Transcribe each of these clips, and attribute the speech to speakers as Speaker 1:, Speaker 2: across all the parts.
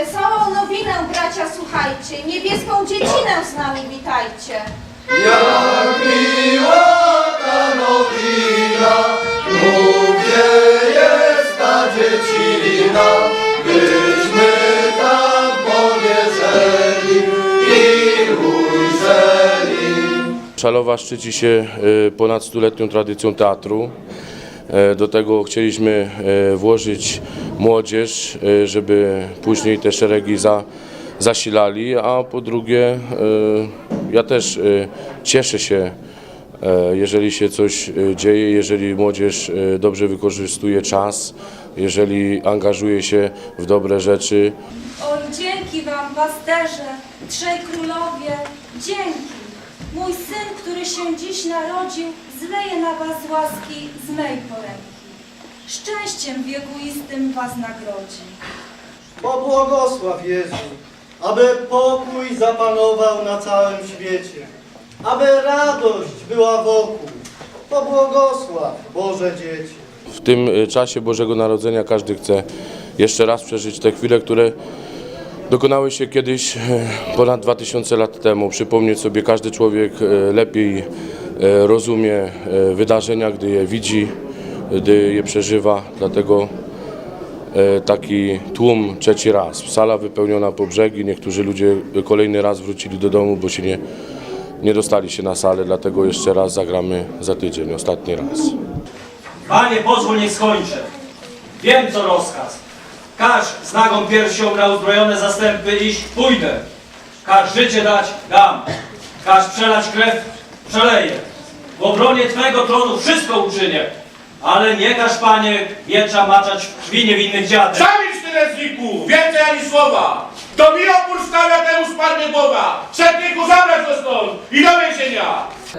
Speaker 1: Wesołą nowinę, bracia, słuchajcie, niebieską dziecinę z nami witajcie.
Speaker 2: Jak miła ta nowina, mówię jest ta dziecina, byśmy tam powierzeli i ujrzeli.
Speaker 3: Szalowa szczyci się e, ponad stuletnią tradycją teatru. E, Do tego chcieliśmy e, włożyć młodzież, e, żeby później te szeregi za, zasilali, a po drugie ja też cieszę się, jeżeli się coś dzieje, jeżeli młodzież dobrze wykorzystuje czas, jeżeli angażuje się w dobre rzeczy.
Speaker 4: Oj, dzięki wam, pasterze, trzej królowie, dzięki. Mój syn, który się dziś narodził, zleje na was łaski z mej poręki. Szczęściem wiekuistym was nagrodzi.
Speaker 5: Pobłogosław Jezu, aby pokój zapanował na całym świecie, aby radość była wokół. Pobłogosław Boże dziecię.
Speaker 3: W tym y, czasie Bożego Narodzenia każdy chce jeszcze raz przeżyć te chwile, które dokonały się kiedyś e, ponad 2000 lat temu. Przypomnieć sobie, każdy człowiek e, lepiej e, rozumie wydarzenia, gdy je widzi, gdy je przeżywa. Dlatego taki tłum trzeci raz. Sala wypełniona po brzegi. Niektórzy ludzie kolejny raz wrócili do domu, bo się nie, nie dostali się na salę. Dlatego jeszcze raz zagramy za tydzień, ostatni raz.
Speaker 6: Panie, pozwól niech skończę. Wiem, co rozkaz. Każ z nagą piersią na uzbrojone zastępy iść, pójdę. Każ życie dać, dam. Każ przelać krew, przeleję. W obronie Twego tronu wszystko uczynię. Ale nie każ, Panie, miecza maczać w krwi niewinnych dziadek.
Speaker 7: Zamilcz ty Lesliku, więcej ani słowa! To mi opór stawia, temu spadnie głowa! Szepniku zabrać stąd i do więzienia!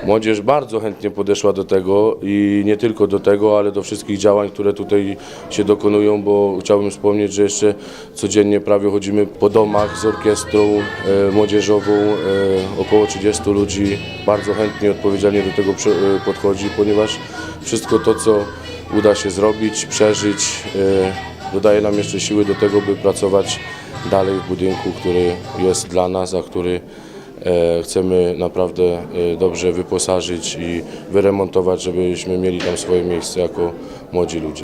Speaker 3: Młodzież bardzo chętnie podeszła do tego i nie tylko do tego, ale do wszystkich działań, które tutaj się dokonują, bo chciałbym wspomnieć, że jeszcze codziennie prawie chodzimy po domach z orkiestrą e, młodzieżową, e, około 30 ludzi. Bardzo chętnie odpowiedzialnie do tego e, podchodzi, ponieważ wszystko to, co uda się zrobić, przeżyć, dodaje nam jeszcze siły do tego, by pracować dalej w budynku, który jest dla nas, a który Chcemy naprawdę e, dobrze wyposażyć i wyremontować, żebyśmy mieli tam swoje miejsce jako młodzi ludzie.